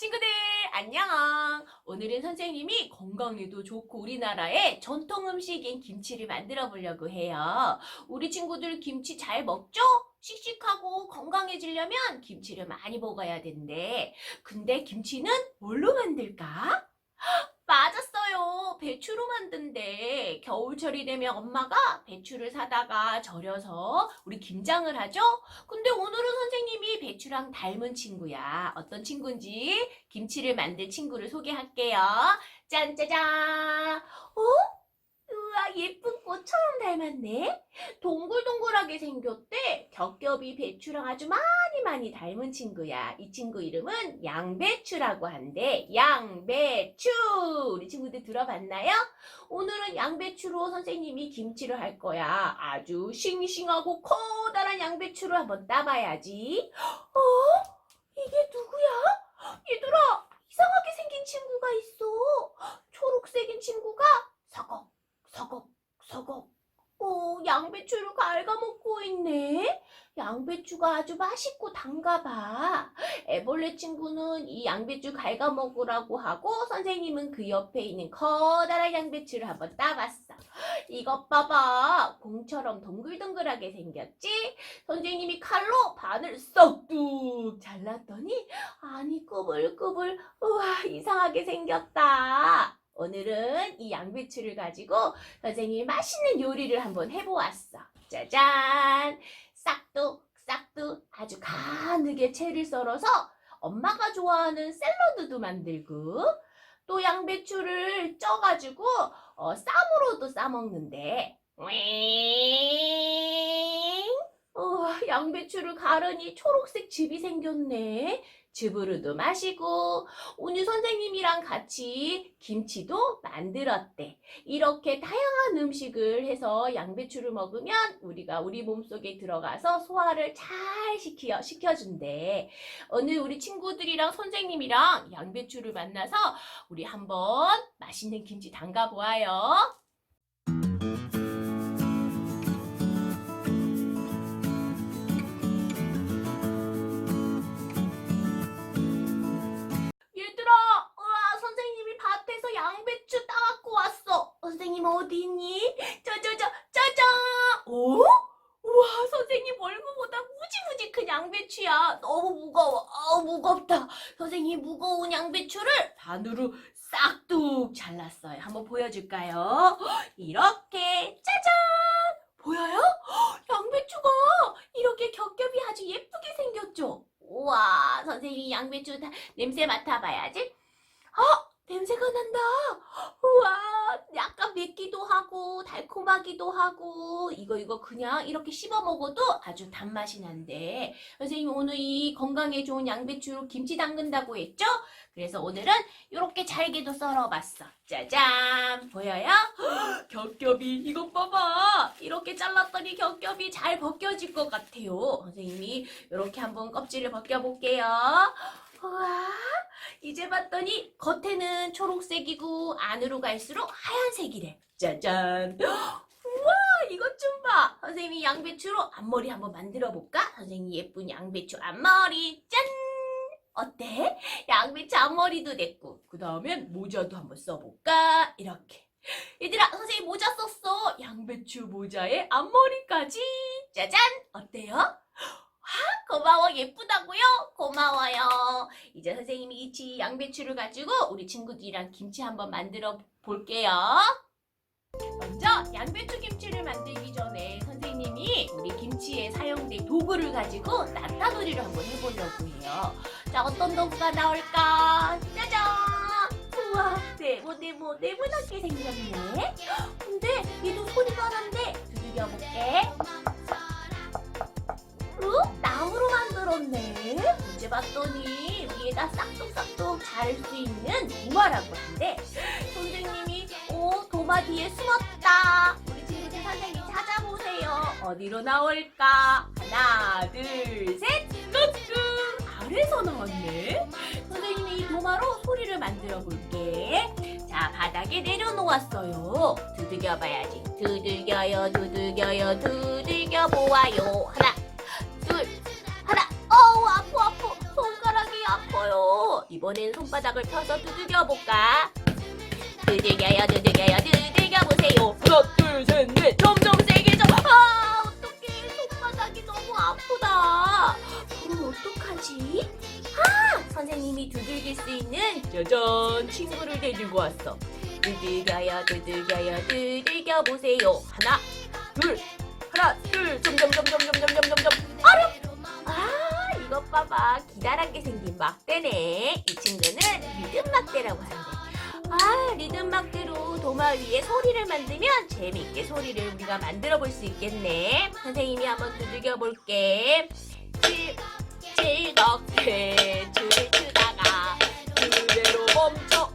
친구들 안녕. 오늘은 선생님이 건강에도 좋고 우리나라의 전통 음식인 김치를 만들어 보려고 해요. 우리 친구들 김치 잘 먹죠? 씩씩하고 건강해지려면 김치를 많이 먹어야 된대. 근데 김치는 뭘로 만들까? 배추로 만든대. 겨울철이 되면 엄마가 배추를 사다가 절여서 우리 김장을 하죠? 근데 오늘은 선생님이 배추랑 닮은 친구야. 어떤 친구인지 김치를 만들 친구를 소개할게요. 짠짜잔! 어? 닮았네. 동글동글하게 생겼대. 겹겹이 배추랑 아주 많이 많이 닮은 친구야. 이 친구 이름은 양배추라고 한대. 양배추! 우리 친구들 들어봤나요? 오늘은 양배추로 선생님이 김치를 할 거야. 아주 싱싱하고 커다란 양배추를 한번 따봐야지. 어? 이게 누구야? 얘들아, 이상하게 생긴 친구가 있어. 초록색인 친구가 서걱, 서걱, 서걱. 어, 양배추를 갉아먹고 있네. 양배추가 아주 맛있고 단가 봐. 애벌레 친구는 이 양배추 갉아먹으라고 하고 선생님은 그 옆에 있는 커다란 양배추를 한번 따봤어. 이것 봐봐. 공처럼 동글동글하게 생겼지? 선생님이 칼로 반을 썩둑 잘랐더니 아니 꾸불꾸불 우와 이상하게 생겼다. 오늘은 이 양배추를 가지고 선생님이 맛있는 요리를 한번 해보았어. 짜잔! 싹둑 싹둑 아주 가늘게 채를 썰어서 엄마가 좋아하는 샐러드도 만들고 또 양배추를 쪄가지고 어, 쌈으로도 싸먹는데 우와, 양배추를 가르니 초록색 즙이 생겼네. 즙으로도 마시고 오늘 선생님이랑 같이 김치도 만들었대. 이렇게 다양한 음식을 해서 양배추를 먹으면 우리가 우리 몸속에 들어가서 소화를 잘 시켜, 시켜준대. 오늘 우리 친구들이랑 선생님이랑 양배추를 만나서 우리 한번 맛있는 김치 담가 보아요. 선생님 어디 있니? 저저저 짜잔. 오? 우와, 선생님 얼굴보다 무지무지 큰 양배추야. 너무 무거워. 아우 무겁다. 선생님 무거운 양배추를 반으로 싹둑 잘랐어요. 한번 보여줄까요? 이렇게 짜잔. 보여요? 양배추가 이렇게 겹겹이 아주 예쁘게 생겼죠? 우와, 선생님이 양배추 다 냄새 맡아봐야지. 어, 냄새가 난다. 우와, 약간 맵기도 달콤하기도 하고 이거 이거 그냥 이렇게 씹어 먹어도 아주 단맛이 난대. 선생님 오늘 이 건강에 좋은 양배추로 김치 담근다고 했죠? 그래서 오늘은 이렇게 잘게도 썰어봤어. 짜잔, 보여요? 겹겹이 이것 봐봐. 이렇게 잘랐더니 겹겹이 잘 벗겨질 것 같아요. 선생님이 이렇게 한번 껍질을 벗겨볼게요. 우와, 이제 봤더니 겉에는 초록색이고 안으로 갈수록 하얀색이래. 짜잔. 우와, 이것 좀 봐. 선생님이 양배추로 앞머리 한번 만들어 볼까? 선생님 예쁜 양배추 앞머리. 짠! 어때? 양배추 앞머리도 됐고. 그 다음엔 모자도 한번 써볼까? 이렇게. 얘들아, 선생님 모자 썼어. 양배추 모자에 앞머리까지. 짜잔! 어때요? 아, 고마워. 예쁘다고요? 고마워요. 이제 선생님이 이 양배추를 가지고 우리 친구들이랑 김치 한번 만들어 볼게요. 먼저 양배추 김치를 만들기 전에 선생님이 우리 김치에 사용된 도구를 가지고 나타놀이를 한번 해보려고 해요. 자, 어떤 도구가 나올까? 짜잔! 우와, 네모, 네모, 네모나게 생겼네. 근데 얘도 소리가 나는데 봤더니 위에다 싹둑싹둑 자를 수 있는 도마라고 한대. 선생님이 오 도마 뒤에 숨었다. 우리 친구들 선생님 찾아보세요. 어디로 나올까? 하나, 둘, 셋, 뚜뚜. 아래서 나왔네. 선생님이 이 도마로 소리를 만들어 볼게. 자, 바닥에 내려놓았어요. 두들겨 봐야지. 두들겨요, 두들겨요, 두들겨 보아요. 하나, 이번엔 손바닥을 펴서 두들겨볼까? 두들겨요, 두들겨요, 두들겨보세요. 하나, 둘, 셋, 넷. 점점 세게 져. 아, 어떡해. 손바닥이 너무 아프다. 그럼 어떡하지? 아, 선생님이 두들길 수 있는 짜잔 친구를 데리고 왔어. 두들겨요, 두들겨요, 두들겨보세요. 하나, 둘, 하나, 둘, 점점점점점점점점. 봐봐. 기다랗게 생긴 막대네. 이 친구는 리듬 막대라고 하는데. 아, 리듬 막대로 도마 위에 소리를 만들면 재밌게 소리를 우리가 만들어 볼 수 있겠네. 선생님이 한번 두들겨 볼게. 즐, 즐겁게 줄을 추다가 그대로 멈춰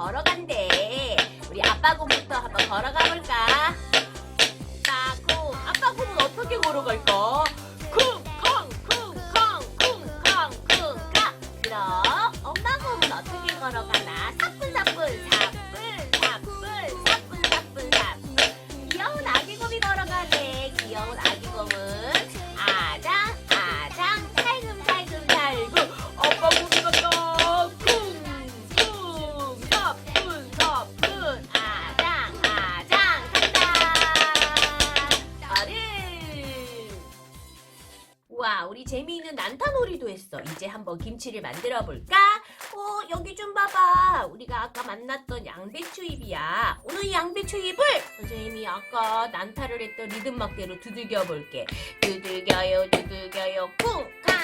걸어간대. 우리 아빠 곰부터 한번 걸어가 볼까? 아빠 곰, 아빠 곰은 어떻게 걸어갈까? 와, 우리 재미있는 난타놀이도 했어. 이제 한번 김치를 만들어 볼까? 어, 여기 좀 봐봐. 우리가 아까 만났던 양배추잎이야. 오늘 이 양배추잎을 선생님이 아까 난타를 했던 리듬 막대로 두들겨 볼게. 두들겨요, 두들겨요, 쿵쾅,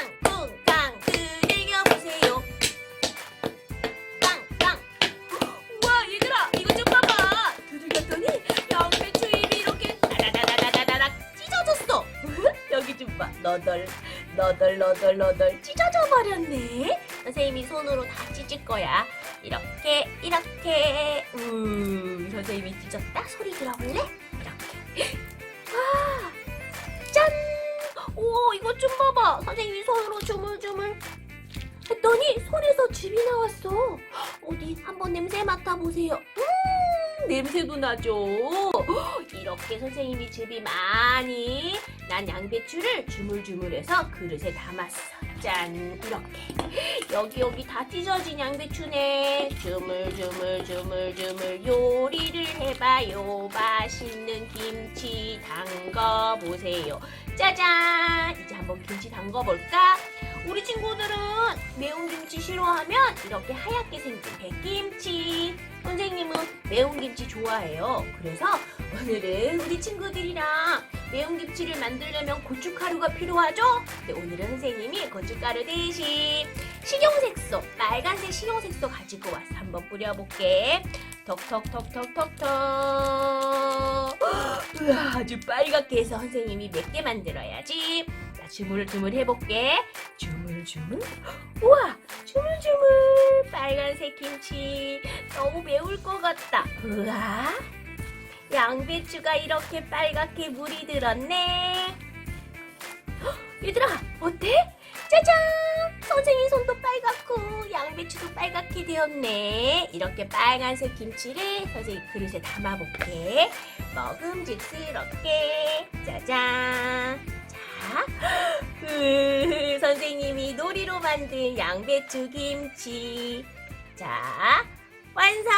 너덜, 너덜, 너덜 찢어져 버렸네. 선생님이 손으로 다 찢을 거야. 이렇게, 이렇게. 음, 선생님이 찢었다. 소리 들어볼래? 이렇게. 와, 짠! 오, 이것 좀 봐봐. 선생님이 손으로 주물주물 했더니 손에서 즙이 나왔어. 어디 한번 냄새 맡아보세요. 음, 냄새도 나죠. 이렇게 선생님이 즙이 많이 난 양배추를 주물주물해서 그릇에 담았어. 짠, 이렇게. 여기 여기 다 찢어진 양배추네. 주물주물 주물주물 요리를 해봐요. 맛있는 김치 담궈 보세요. 짜잔! 이제 한번 김치 담궈 볼까? 우리 친구들은 매운 김치 싫어하면 이렇게 하얗게 생긴 백김치. 선생님은 매운 김치 좋아해요. 그래서 오늘은 우리 친구들이랑 매운 김치를 만들려면 고춧가루가 필요하죠? 근데 오늘은 선생님이 고춧가루 대신 식용색소, 빨간색 식용색소 가지고 왔어. 한번 뿌려볼게. 톡톡톡톡톡톡. 우와, 아주 빨갛게 해서 선생님이 맵게 만들어야지. 자, 주물주물 해볼게. 주물주물. 우와, 주물주물. 빨간색 김치. 너무 매울 것 같다. 우와. 양배추가 이렇게 빨갛게 물이 들었네. 헉, 얘들아, 어때? 짜잔! 선생님 손도 빨갛고 양배추도 빨갛게 되었네. 이렇게 빨간색 김치를 선생님 그릇에 담아볼게. 먹음직스럽게. 짜잔! 자, 으, 선생님이 놀이로 만든 양배추 김치. 자, 완성!